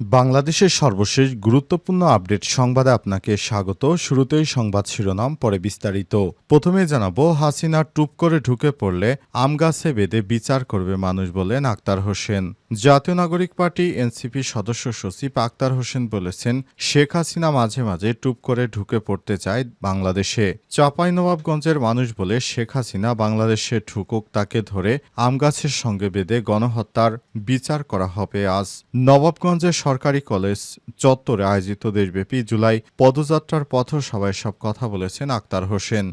বাংলাদেশের সর্বশেষ গুরুত্বপূর্ণ আপডেট সংবাদে আপনাকে স্বাগত। শুরুতেই সংবাদ শিরোনাম, পরে বিস্তারিত। প্রথমে জানাব, হাসিনা টুপ করে ঢুকে পড়লে আম গাছে বেঁধে বিচার করবে মানুষ বলেন আক্তার হোসেন। জাতীয় নাগরিক পার্টি এনসিপি সদস্য সচিব আক্তার হোসেন বলেছেন, শেখ হাসিনা মাঝে মাঝে টুপ করে ঢুকে পড়তে চায় বাংলাদেশে। চাঁপাইনবাবগঞ্জের মানুষ বলে শেখ হাসিনা বাংলাদেশে ঢুকুক, তাকে ধরে আম গাছের সঙ্গে বেঁধে গণহত্যার বিচার করা হবে আজ। নবাবগঞ্জের সরকারি কলেজ চত্বরে আয়োজিত দেশব্যাপী জুলাই পদযাত্রার পথসভায় সব কথা বলেছেন আক্তার হোসেন।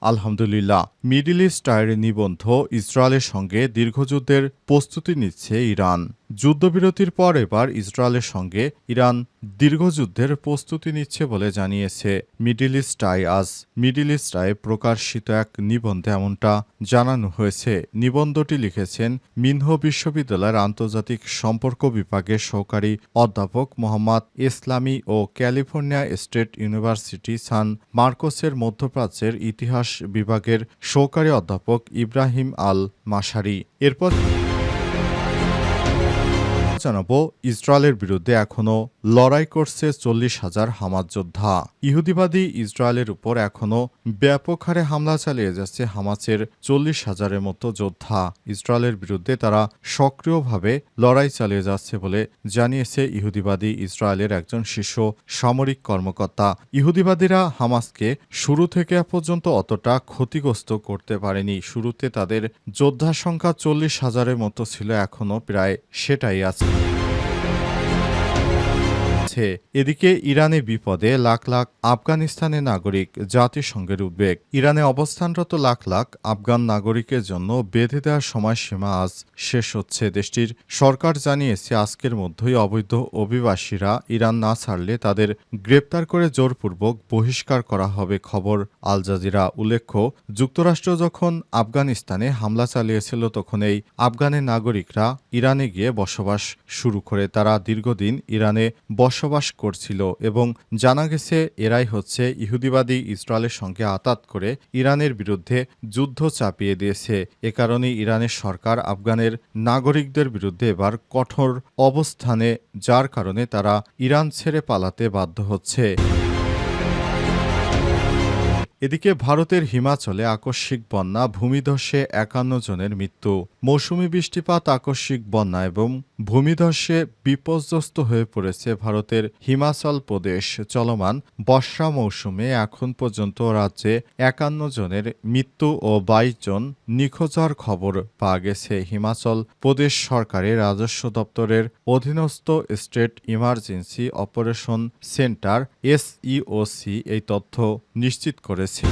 আলহামদুলিল্লাহ। মিডিল ইস্ট টায়ারের নিবন্ধ ইসরায়েলের সঙ্গে দীর্ঘযুদ্ধের প্রস্তুতি নিচ্ছে ইরান। যুদ্ধবিরতির পর এবার ইসরায়েলের সঙ্গে ইরান দীর্ঘযুদ্ধের প্রস্তুতি নিচ্ছে বলে জানিয়েছে মিডিল ইস্ট টাই আজ মিডিল ইস্ট টাই প্রকাশিত এক নিবন্ধে এমনটা জানানো হয়েছে। নিবন্ধটি লিখেছেন মিনহো বিশ্ববিদ্যালয়ের আন্তর্জাতিক সম্পর্ক বিভাগের সহকারী অধ্যাপক মোহাম্মদ ইসলামী ও ক্যালিফোর্নিয়া স্টেট ইউনিভার্সিটি সান মার্কোসের মধ্যপ্রাচ্যের ইতিহাস বিভাগের সহকারী অধ্যাপক ইব্রাহিম আল মাসারি এরপর জানাব ইসরায়েলের বিরুদ্ধে এখনও লড়াই করছে চল্লিশ হাজার হামাজ যোদ্ধা। ইহুদিবাদী ইসরায়েলের উপর এখনও ব্যাপক হারে হামলা চালিয়ে যাচ্ছে হামাসের চল্লিশ হাজারের মতো যোদ্ধা। ইসরায়েলের বিরুদ্ধে তারা সক্রিয়ভাবে লড়াই চালিয়ে যাচ্ছে বলে জানিয়েছে ইহুদিবাদী ইসরায়েলের একজন শীর্ষ সামরিক কর্মকর্তা। ইহুদিবাদীরা হামাসকে শুরু থেকে পর্যন্ত অতটা ক্ষতিগ্রস্ত করতে পারেনি। শুরুতে তাদের যোদ্ধা সংখ্যা চল্লিশ হাজারের মতো ছিল এখনও প্রায় সেটাই আছে। আছে। এদিকে ইরানে বিপদে লাখ লাখ আফগানিস্তানের নাগরিক জাতিসংঘের উদ্বেগ। ইরানে অবস্থানরত লাখ লাখ আফগান নাগরিকের জন্য বেঁধে দেওয়ার সময়সীমা আজ শেষ হচ্ছে। দেশটির সরকার জানিয়েছে, আজকের মধ্যেই অবৈধ অভিবাসীরা ইরান না ছাড়লে তাদের গ্রেপ্তার করে জোরপূর্বক বহিষ্কার করা হবে খবর আল জাজিরা। উল্লেখ্য, যুক্তরাষ্ট্র যখন আফগানিস্তানে হামলা চালিয়েছিল, তখন এই আফগানের নাগরিকরা ইরানে গিয়ে বসবাস শুরু করে। তারা দীর্ঘদিন ইরানে বসবাস করছিল এবং জানা গেছে এরাই হচ্ছে ইহুদিবাদী ইসরায়েলের সঙ্গে আতাত করে ইরানের বিরুদ্ধে যুদ্ধ চাপিয়ে দিয়েছে। এ কারণে ইরানের সরকার আফগানের নাগরিকদের বিরুদ্ধে এবার কঠোর অবস্থানে, যার কারণে তারা ইরান ছেড়ে পালাতে বাধ্য হচ্ছে। এদিকে ভারতের হিমাচলে আকস্মিক বন্যা, ভূমিধসে একান্ন জনের মৃত্যু। মৌসুমি বৃষ্টিপাত, আকস্মিক বন্যা এবং ভূমিধসে বিপর্যস্ত হয়ে পড়েছে ভারতের হিমাচল প্রদেশ। চলমান বর্ষা মৌসুমে এখন পর্যন্ত রাজ্যে একান্ন জনের মৃত্যু ও বাইশ জন নিখোঁজার খবর পাওয়া গেছে। হিমাচল প্রদেশ সরকারের রাজস্ব দপ্তরের অধীনস্থ State Emergency Operation Centre, SEOC, এই তথ্য নিশ্চিত করেছে।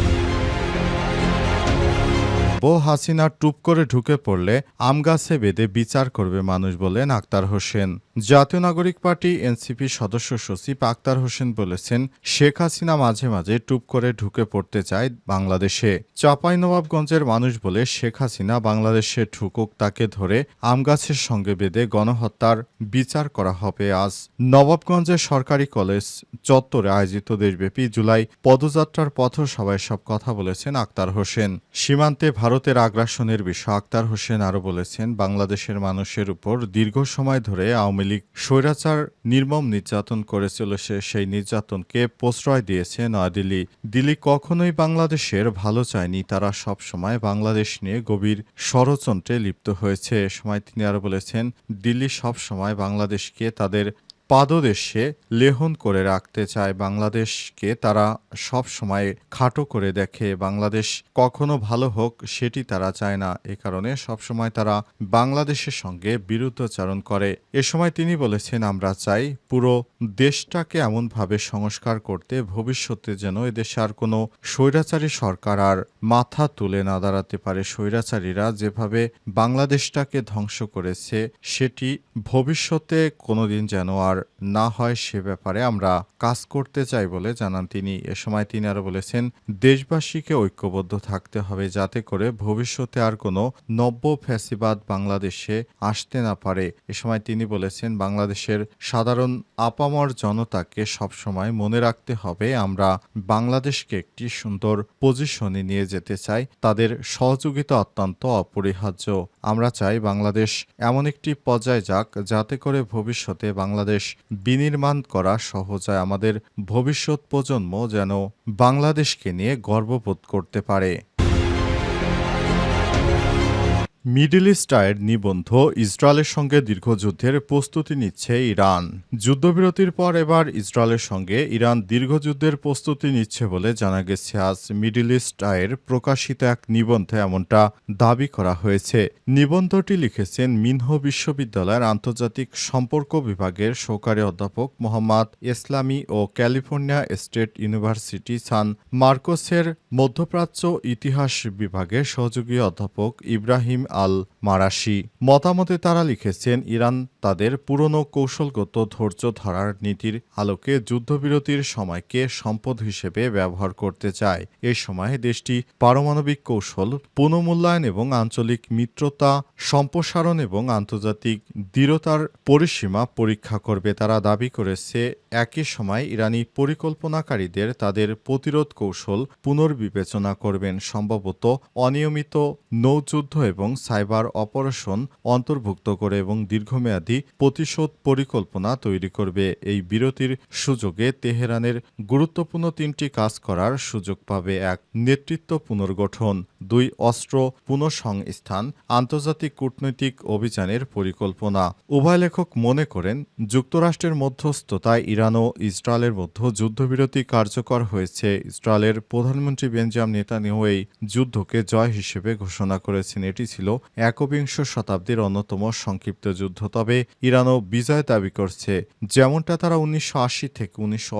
বো হাসিনা টুপ করে ঢুকে পড়লে আম গাছে বেঁধে বিচার করবে মানুষ বলেন আক্তার হোসেন। জাতীয় নাগরিক পার্টি এনসিপি সদস্য সচিব আক্তার হোসেন বলেছেন, শেখ হাসিনা মাঝে মাঝে টুপ করে ঢুকে পড়তে চায় বাংলাদেশে। চাঁপাইনবাবগঞ্জের মানুষ বলে শেখ হাসিনা বাংলাদেশে ঢুকুক, তাকে ধরে আম গাছের সঙ্গে বেঁধে গণহত্যার বিচার করা হবে আজ। নবাবগঞ্জের সরকারি কলেজ চত্বরে আয়োজিত দেশব্যাপী জুলাই পদযাত্রার পথসভায় সব কথা বলেছেন আক্তার হোসেন। সীমান্তে ভারতের আগ্রাসনের বিষয়ে আক্তার হোসেন আরও বলেছেন, বাংলাদেশের মানুষের উপর দীর্ঘ সময় ধরে আওয়ামী লীগ স্বৈরাচার, নির্মম নির্যাতন করে চলেছে সেই নির্যাতনকে প্রশ্রয় দিয়েছে নয়াদিল্লি। দিল্লি কখনোই বাংলাদেশের ভালো চায়নি, তারা সব সময় বাংলাদেশ নিয়ে গভীর ষড়যন্ত্রে লিপ্ত হয়েছে। এ সময় তিনি আরও বলেছেন, দিল্লি সব সময় বাংলাদেশকে তাদের পাদদেশে লেহন করে রাখতে চায় বাংলাদেশকে, তারা সব সময় খাটো করে দেখে। বাংলাদেশ কখনো ভালো হোক, সেটি তারা চায় না। এ কারণে সব সময় তারা বাংলাদেশের সঙ্গে বিরুদ্ধাচারণ করে। এ সময় তিনি বলেছেন, আমরা চাই পুরো দেশটাকে এমনভাবে সংস্কার করতে, ভবিষ্যতে যেন এদেশে আর কোনো স্বৈরাচারী সরকার আর মাথা তুলে না দাঁড়াতে পারে। স্বৈরাচারীরা যেভাবে বাংলাদেশটাকে ধ্বংস করেছে, সেটি ভবিষ্যতে কোনোদিন যেন আর আর না হয় সে ব্যাপারে আমরা কাজ করতে চাই বলে জানান তিনি। এ সময় তিনি আরও বলেছেন, দেশবাসীকে ঐক্যবদ্ধ থাকতে হবে যাতে করে ভবিষ্যতে আর কোনো নব্য ফ্যাসিবাদ বাংলাদেশে আসতে না পারে। এ সময় তিনি বলেছেন, বাংলাদেশের সাধারণ আপামর জনতাকে সবসময় মনে রাখতে হবে, আমরা বাংলাদেশকে একটি সুন্দর পজিশনে নিয়ে যেতে চাই। তাদের সহযোগিতা অত্যন্ত অপরিহার্য। আমরা চাই বাংলাদেশ এমন একটি পর্যায়ে যাক, যাতে করে ভবিষ্যতে বাংলাদেশ বিনির্মাণ করা সহজায় আমাদের ভবিষ্যৎ প্রজন্ম যেন বাংলাদেশকে নিয়ে গর্ববোধ করতে পারে। মিডল ইস্টায়ের নিবন্ধ ইসরায়েলের সঙ্গে দীর্ঘযুদ্ধের প্রস্তুতি নিচ্ছে ইরান। যুদ্ধবিরতির পর এবার ইসরায়েলের সঙ্গে ইরান দীর্ঘযুদ্ধের প্রস্তুতি নিচ্ছে বলে জানা গেছে। আজ মিডল ইস্ট আয়ের প্রকাশিত এক নিবন্ধে এমনটা দাবি করা হয়েছে। নিবন্ধটি লিখেছেন মিনহ বিশ্ববিদ্যালয়ের আন্তর্জাতিক সম্পর্ক বিভাগের সহকারী অধ্যাপক মোহাম্মদ ইসলামী ও ক্যালিফোর্নিয়া স্টেট ইউনিভার্সিটি সান মার্কোসের মধ্যপ্রাচ্য ইতিহাস বিভাগের সহযোগী অধ্যাপক ইব্রাহিম আল মারাশি মতামতে তারা লিখেছেন, ইরান তাদের পুরনো কৌশলগত ধৈর্য ধরার নীতির আলোকে যুদ্ধবিরতির সময়কে সম্পদ হিসেবে ব্যবহার করতে চায়। এ সময় দেশটি পারমাণবিক কৌশল, পুনঃমূল্যায়ন এবং আঞ্চলিক মিত্রতা, সম্প্রসারণ এবং আন্তর্জাতিক দৃঢ়তার পরিসীমা পরীক্ষা করবে। তারা দাবি করেছে, একই সময় ইরানি পরিকল্পনাকারীদের তাদের প্রতিরোধ কৌশল পুনর্বিবেচনা করবেন। সম্ভবত অনিয়মিত নৌযুদ্ধ এবং সাইবার অপারেশন অন্তর্ভুক্ত করে এবং দীর্ঘমেয়াদী প্রতিশোধ পরিকল্পনা তৈরি করবে। এই বিরতির সুযোগে তেহরানের গুরুত্বপূর্ণ তিনটি কাজ করার সুযোগ পাবে এক নেতৃত্ব পুনর্গঠন, দুই অস্ত্র পুনঃসংস্থান, আন্তর্জাতিক কূটনৈতিক অভিযানের পরিকল্পনা। উভয় লেখক মনে করেন, যুক্তরাষ্ট্রের মধ্যস্থতায় ইরান ও ইসরায়েলের মধ্যে যুদ্ধবিরতি কার্যকর হয়েছে। ইসরায়েলের প্রধানমন্ত্রী বেঞ্জাম নেতানিয়াহু এই যুদ্ধকে জয় হিসেবে ঘোষণা করেছেন। এটি ছিল একবিংশ শতাব্দীর অন্যতম সংক্ষিপ্ত যুদ্ধ। তবে ইরানও বিজয় দাবি করছে, যেমনটা তারা উনিশশো আশি থেকে উনিশশো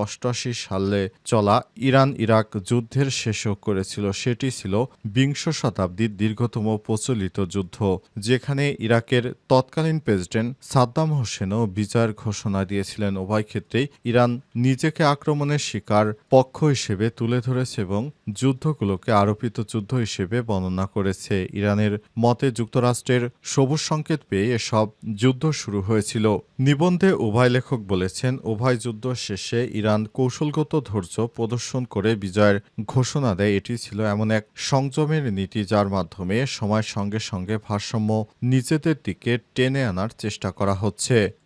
সালে চলা ইরান ইরাক যুদ্ধের শেষও করেছিল, সেটি ছিল বিংশ শতাব্দীর দীর্ঘতম প্রচলিত যুদ্ধ, যেখানে ইরাকের তৎকালীন প্রেসিডেন্ট সাদ্দাম হোসেনও বিজয়ের ঘোষণা দিয়েছিলেন। উভয় ক্ষেত্রেই ইরান নিজেকে আক্রমণের শিকার পক্ষ হিসেবে তুলে ধরেছে এবং যুদ্ধগুলোকে আরোপিত যুদ্ধ হিসেবে বর্ণনা করেছে। ইরানের মতে যুক্তরাষ্ট্রের সবুজ সংকেত পেয়ে এসব যুদ্ধ শুরু হয়েছিল। নিবন্ধে উভয় লেখক বলেছেন, উভয় যুদ্ধ শেষে ইরান কৌশলগত ধৈর্য প্রদর্শন করে বিজয়ের ঘোষণা দেয়। এটি ছিল এমন এক সংযমের নীতি যার মাধ্যমে সময়ের সঙ্গে সঙ্গে ভারসাম্য নিজেদের দিকে টেনে আনার চেষ্টা করা হচ্ছে।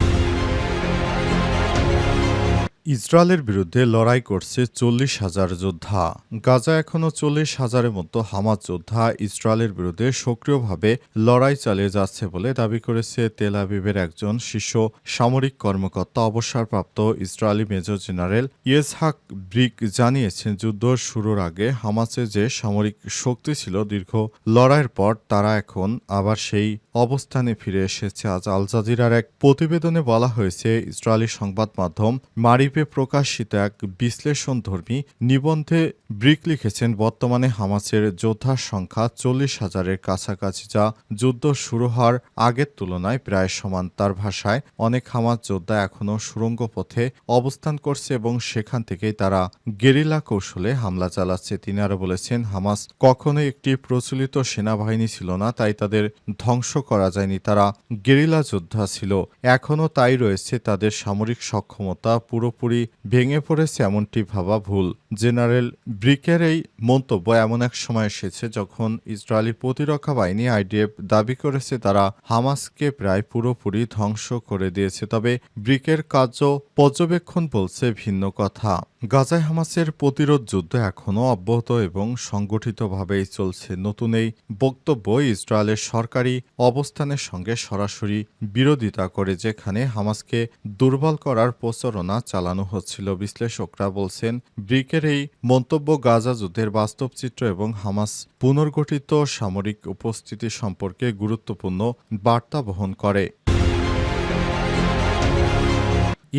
ইসরায়েলের বিরুদ্ধে লড়াই করছে চল্লিশ হাজার যোদ্ধা। গাজা এখনও চল্লিশ হাজারের মতো হামাজ যোদ্ধা ইসরায়েলের বিরুদ্ধে সক্রিয়ভাবে লড়াই চালিয়ে যাচ্ছে বলে দাবি করেছে তেল আবিবের একজন শীর্ষ সামরিক কর্মকর্তা, অবসরপ্রাপ্ত Israeli Major General Yitzhak Brick জানিয়েছেন, যুদ্ধ শুরুর আগে হামাসে যে সামরিক শক্তি ছিল দীর্ঘ লড়াইয়ের পর, তারা এখন আবার সেই অবস্থানে ফিরে এসেছে আজ আল জাজিরার এক প্রতিবেদনে বলা হয়েছে ইসরায়েলি সংবাদ মাধ্যম মারিপে প্রকাশিত এক বিশ্লেষণধর্মী নিবন্ধে ব্রিক লিখেছেন, বর্তমানে হামাসের যোদ্ধার সংখ্যা চল্লিশ হাজারের কাছাকাছি, যা যুদ্ধ শুরু হওয়ার আগের তুলনায় প্রায় সমান। তার ভাষায়, অনেক হামাস যোদ্ধা এখনও সুড়ঙ্গ পথে অবস্থান করছে এবং সেখান থেকেই তারা গেরিলা কৌশলে হামলা চালাচ্ছে। তিনি আরও বলেছেন, হামাস কখনোই একটি প্রচলিত সেনাবাহিনী ছিল না, তাই তাদের ধ্বংস করা যায়নি। তারা গেরিলা যোদ্ধা ছিল। এখনও তাই রয়েছে তাদের সামরিক সক্ষমতা পুরোপুরি ভেঙে পড়েছে এমনটি ভাবা ভুল। জেনারেল ব্রিকের এই মন্তব্য এমন এক সময় এসেছে যখন ইসরায়েলি প্রতিরক্ষা বাহিনী আইডিএফ দাবি করেছে তারা হামাসকে প্রায় পুরোপুরি ধ্বংস করে দিয়েছে। তবে ব্রিকের কার্য পর্যবেক্ষণ বলছে ভিন্ন কথা। গাজায় হামাসের প্রতিরোধ যুদ্ধ এখনও অব্যাহত এবং সংগঠিতভাবেই চলছে। নতুন এই বক্তব্য ইসরায়েলের সরকারি অবস্থানের সঙ্গে সরাসরি বিরোধিতা করে, যেখানে হামাসকে দুর্বল করার প্রচারণা চালানো হচ্ছিল। বিশ্লেষকরা বলছেন, ব্রিকের এই মন্তব্য গাজা যুদ্ধের বাস্তব চিত্র এবং হামাস পুনর্গঠিত সামরিক উপস্থিতি সম্পর্কে গুরুত্বপূর্ণ বার্তা বহন করে।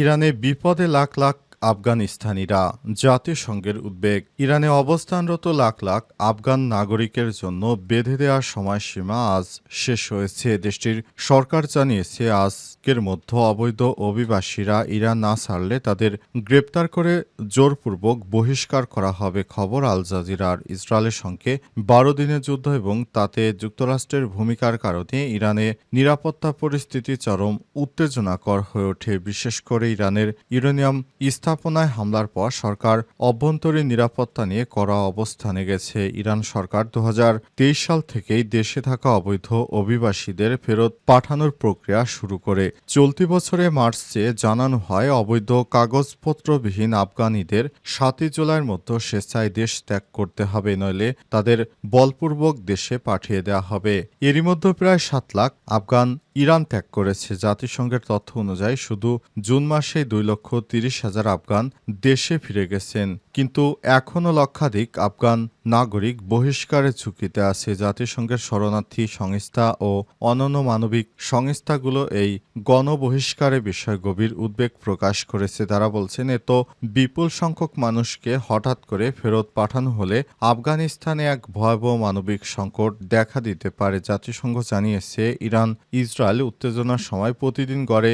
ইরানে বিপদে লাখ লাখ আফগানিস্তানিরা। জাতিসংঘের উদ্বেগ, ইরানে অবস্থানরত লাখ লাখ আফগান নাগরিকের জন্য বেঁধে দেওয়ার সময়সীমা আজ শেষ হয়েছে। দেশটির সরকার জানিয়েছে, আজকের মধ্যে অবৈধ অভিবাসীরা ইরান না ছাড়লে তাদের গ্রেপ্তার করে জোরপূর্বক বহিষ্কার করা হবে, খবর আল জাজিরার। ইসরায়েলের সঙ্গে বারো দিনের যুদ্ধ এবং তাতে যুক্তরাষ্ট্রের ভূমিকার কারণে ইরানে নিরাপত্তা পরিস্থিতি চরম উত্তেজনাকর হয়ে ওঠে। বিশেষ করে ইরানের ইউরেনিয়াম স্থাপনায় হামলার পর সরকার অভ্যন্তরীণ নিরাপত্তা নিয়ে কড়া অবস্থানে গেছে। ইরান সরকার দু হাজার তেইশ সাল থেকেই দেশে থাকা অবৈধ অভিবাসীদের ফেরত পাঠানোর প্রক্রিয়া শুরু করে। চলতি বছরে মার্চে জানানো হয়, অবৈধ কাগজপত্রবিহীন আফগানিদের সাতই জুলাইয়ের মধ্যে স্বেচ্ছায় দেশ ত্যাগ করতে হবে, নইলে তাদের বলপূর্বক দেশে পাঠিয়ে দেওয়া হবে। এরই মধ্যে প্রায় সাত লাখ আফগান ইরান ত্যাগ করেছে। জাতিসংঘের তথ্য অনুযায়ী শুধু জুন মাসে দুই লক্ষ তিরিশ হাজার আফগান দেশে ফিরে গেছেন। কিন্তু এখনও লক্ষাধিক আফগান নাগরিক বহিষ্কারের ঝুঁকিতে আছে। জাতিসংঘের শরণার্থী সংস্থা ও অনন্য মানবিক সংস্থাগুলো এই গণবহিষ্কারের বিষয়ে গভীর উদ্বেগ প্রকাশ করেছে। তারা বলছেন এত বিপুল সংখ্যক মানুষকে হঠাৎ করে ফেরত পাঠানো হলে আফগানিস্তানে এক ভয়াবহ মানবিক সংকট দেখা দিতে পারে। জাতিসংঘ জানিয়েছে ইরান ইসরায়েল উত্তেজনার সময় প্রতিদিন গড়ে